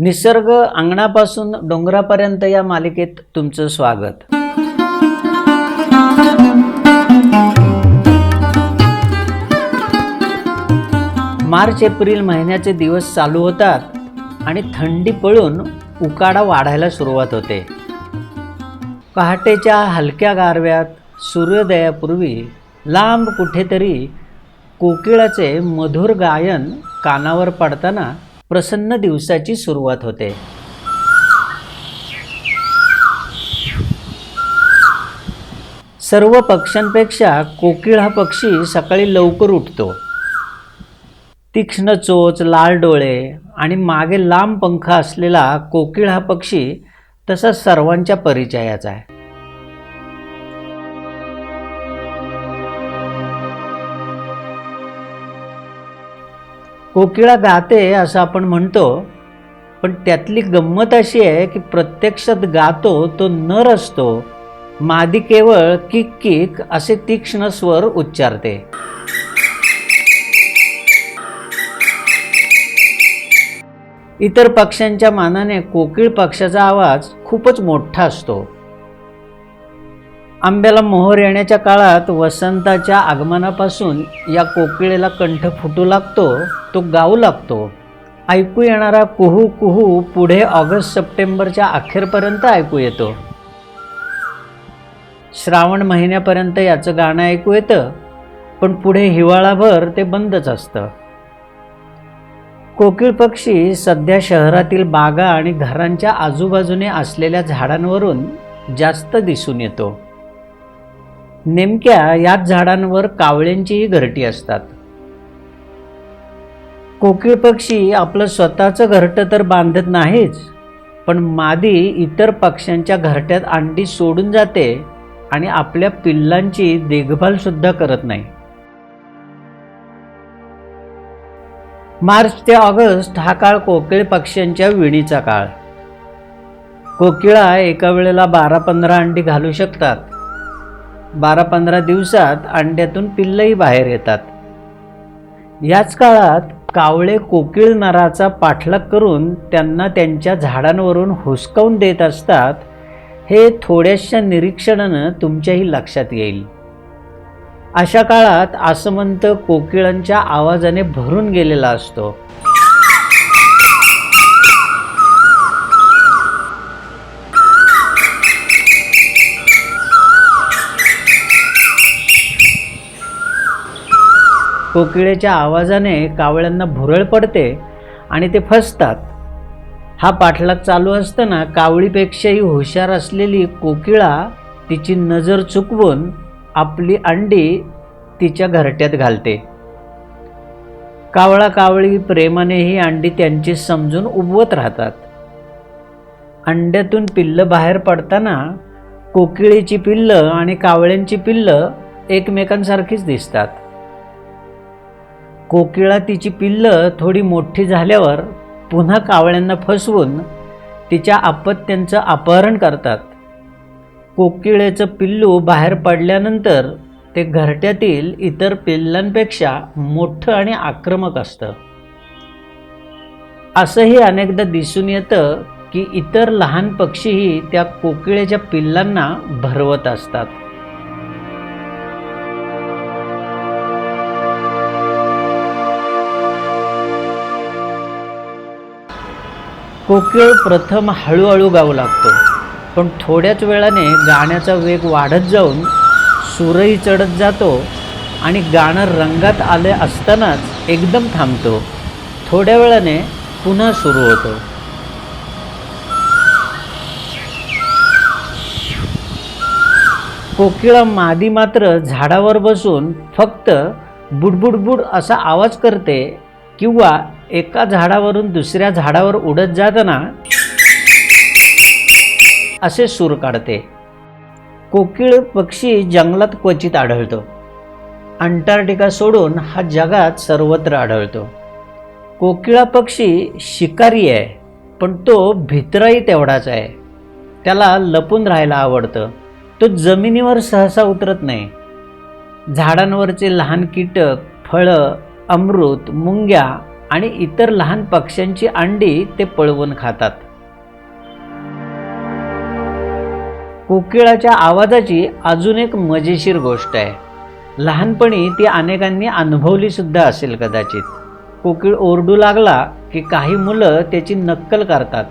निसर्ग अंगणापासून डोंगरापर्यंत या मालिकेत तुमचं स्वागत. मार्च एप्रिल महिन्याचे दिवस चालू होतात आणि थंडी पळून उकाडा वाढायला सुरुवात होते. पहाटेच्या हलक्या गारव्यात सूर्योदयापूर्वी लांब कुठेतरी कोकिळाचे मधुर गायन कानावर पडताना प्रसन्न दिवसाची सुरुवात होते. सर्व पक्ष्यांपेक्षा कोकिळ हा पक्षी सकाळी लवकर उठतो. तीक्ष्ण चोच लाल डोळे आणि मागे लांब पंख असलेला कोकिळ हा पक्षी तसा सर्वांच्या परिचयाचा आहे. कोकिळा गाते असं आपण म्हणतो पण त्यातली गंमत अशी आहे की प्रत्यक्षात गातो तो नर असतो. मादी केवळ किक किक असे तीक्ष्ण स्वर उच्चारते. इतर पक्ष्यांच्या मानाने कोकिळ पक्षाचा आवाज खूपच मोठा असतो. आंब्याला मोहर येण्याच्या काळात वसंताच्या आगमनापासून या कोकिळेला कंठ फुटू लागतो तो गाऊ लागतो. ऐकू येणारा कुहू कुहू पुढे ऑगस्ट सप्टेंबरच्या अखेरपर्यंत ऐकू येतो. श्रावण महिन्यापर्यंत याचं गाणं ऐकू येतं पण पुढे हिवाळाभर ते बंदच असतं. कोकिळ पक्षी सध्या शहरातील बागा आणि घरांच्या आजूबाजूने असलेल्या झाडांवरून जास्त दिसून येतो. नेमक्या याच झाडांवर कावळ्यांचीही घरटी असतात. कोकिळ पक्षी आपलं स्वतःचं घरटं तर बांधत नाहीच पण मादी इतर पक्ष्यांच्या घरट्यात अंडी सोडून जाते आणि आपल्या पिल्लांची देखभाल सुद्धा करत नाही. मार्च ते ऑगस्ट हा काळ कोकिळ पक्ष्यांच्या विणीचा काळ. कोकिळा एका वेळेला बारा पंधरा अंडी घालू शकतात बारा पंधरा दिवसात अंड्यातून पिल्लही बाहेर येतात. याच काळात कावळे कोकिळ नराचा पाठलाग करून त्यांना त्यांच्या झाडांवरून हुसकावून देत असतात हे थोड्याशा निरीक्षणानं तुमच्याही लक्षात येईल. अशा काळात आसमंत कोकिळांच्या आवाजाने भरून गेलेला असतो. कोकिळेच्या आवाजाने कावळ्यांना भुरळ पडते आणि ते फसतात. हा पाठलाग चालू असताना कावळीपेक्षाही हुशार असलेली कोकिळा तिची नजर चुकवून आपली अंडी तिच्या घरट्यात घालते. कावळा कावळी प्रेमाने ही अंडी त्यांची समजून उबवत राहतात. अंड्यातून पिल्लं बाहेर पडताना कोकिळीची पिल्लं आणि कावळ्यांची पिल्लं एकमेकांसारखीच दिसतात. कोकिळा तिची पिल्लं थोडी मोठी झाल्यावर पुन्हा कावळ्यांना फसवून तिच्या आपत्त्यांचं अपहरण करतात. कोकिळेचं पिल्लू बाहेर पडल्यानंतर ते घरट्यातील इतर पिल्लांपेक्षा मोठं आणि आक्रमक असतं. असंही अनेकदा दिसून येतं की इतर लहान पक्षीही त्या कोकिळेच्या पिल्लांना भरवत असतात. कोकिळ प्रथम हळूहळू गाऊ लागतो. पण थोड्याच वेळाने गाण्याचा वेग वाढत जाऊन सूरही चढत जातो आणि गाणं रंगात आले असतानाच एकदम थांबतो. थोड्या वेळाने पुन्हा सुरू होतो. कोकिळा मादी मात्र झाडावर बसून फक्त बुडबुडबुड असा आवाज करते किंवा एका झाडावरून दुसऱ्या झाडावर उडत जाताना असे सूर काढते. कोकिळ पक्षी जंगलात क्वचित आढळतो. अंटार्क्टिका सोडून हा जगात सर्वत्र आढळतो. कोकिळा पक्षी शिकारी आहे पण तो भित्राही तेवढाच आहे. त्याला लपून राहायला आवडतं. तो जमिनीवर सहसा उतरत नाही. झाडांवरचे लहान कीटक फळं अमृत मुंग्या आणि इतर लहान पक्ष्यांची अंडी ते पळवून खातात. कोकिळाच्या आवाजाची अजून एक मजेशीर गोष्ट आहे. लहानपणी ती अनेकांनी अनुभवली सुद्धा असेल कदाचित. कोकिळ ओरडू लागला की काही मुलं त्याची नक्कल करतात.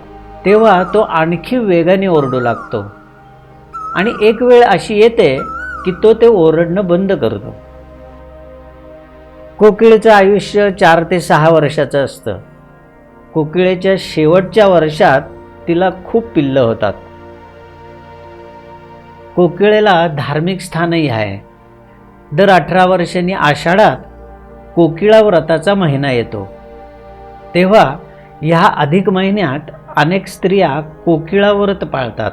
तेव्हा तो आणखी वेगाने ओरडू लागतो. आणि एक वेळ अशी येते की तो ते ओरडणं बंद करतो. कोकिळेचं आयुष्य चार ते सहा वर्षाचं असतं. कोकिळेच्या शेवटच्या वर्षात तिला खूप पिल्लं होतात. कोकिळेला धार्मिक स्थानही आहे. दर अठरा वर्षांनी आषाढात कोकिळा व्रताचा महिना येतो. तेव्हा ह्या अधिक महिन्यात अनेक स्त्रिया कोकिळा व्रत पाळतात.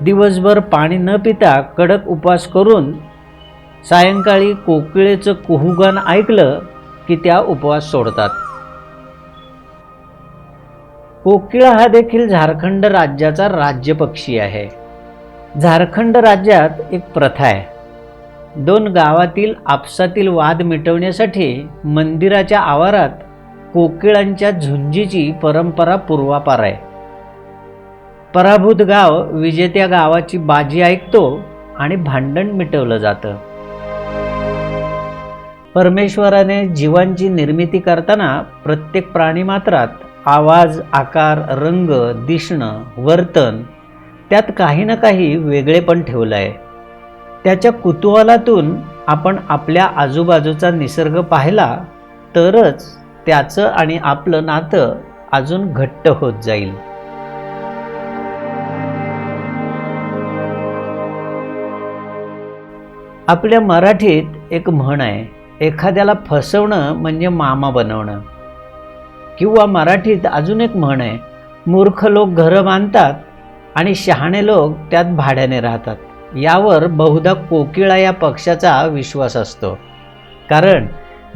दिवसभर पाणी न पिता कडक उपवास करून सायंकाळी कोकिळेचं कुहुगान ऐकलं की त्या उपवास सोडतात. कोकिळा हा देखील झारखंड राज्याचा राज्यपक्षी आहे. झारखंड राज्यात एक प्रथा आहे. दोन गावातील आपसातील वाद मिटवण्यासाठी मंदिराच्या आवारात कोकिळांच्या झुंजीची परंपरा पूर्वापार आहे. पराभूत गाव विजेत्या गावाची बाजी ऐकतो आणि भांडण मिटवलं जातं. परमेश्वराने जीवांची निर्मिती करताना प्रत्येक प्राणीमात्रात आवाज आकार रंग दिसणं वर्तन त्यात काही ना काही वेगळेपण ठेवलं आहे. त्याच्या कुतूहलातून आपण आपल्या आजूबाजूचा निसर्ग पाहिला तरच त्याचं आणि आपलं नातं अजून घट्ट होत जाईल. आपल्या मराठीत एक म्हण आहे एखाद्याला फसवणं म्हणजे मामा बनवणं. किंवा मराठीत अजून एक म्हण आहे मूर्ख लोक घरं बांधतात आणि शहाणे लोक त्यात भाड्याने राहतात. यावर बहुधा कोकिळा या पक्षाचा विश्वास असतो. कारण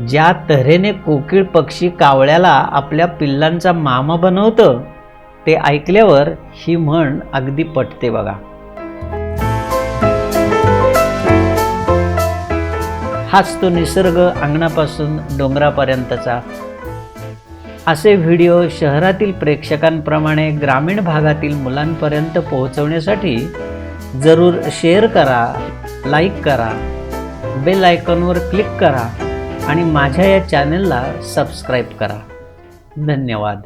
ज्या तऱ्हेने कोकिळ पक्षी कावळ्याला आपल्या पिल्लांचा मामा बनवतं ते ऐकल्यावर ही म्हण अगदी पटते बघा. हाच तो निसर्ग अंगणापासून डोंगरापर्यंतचा. असे व्हिडिओ शहरातील प्रेक्षकांप्रमाणे ग्रामीण भागातील मुलांपर्यंत पोहोचवण्यासाठी जरूर शेअर करा लाईक करा बेल आयकॉनवर क्लिक करा आणि माझ्या या चॅनलला सबस्क्राईब करा. धन्यवाद.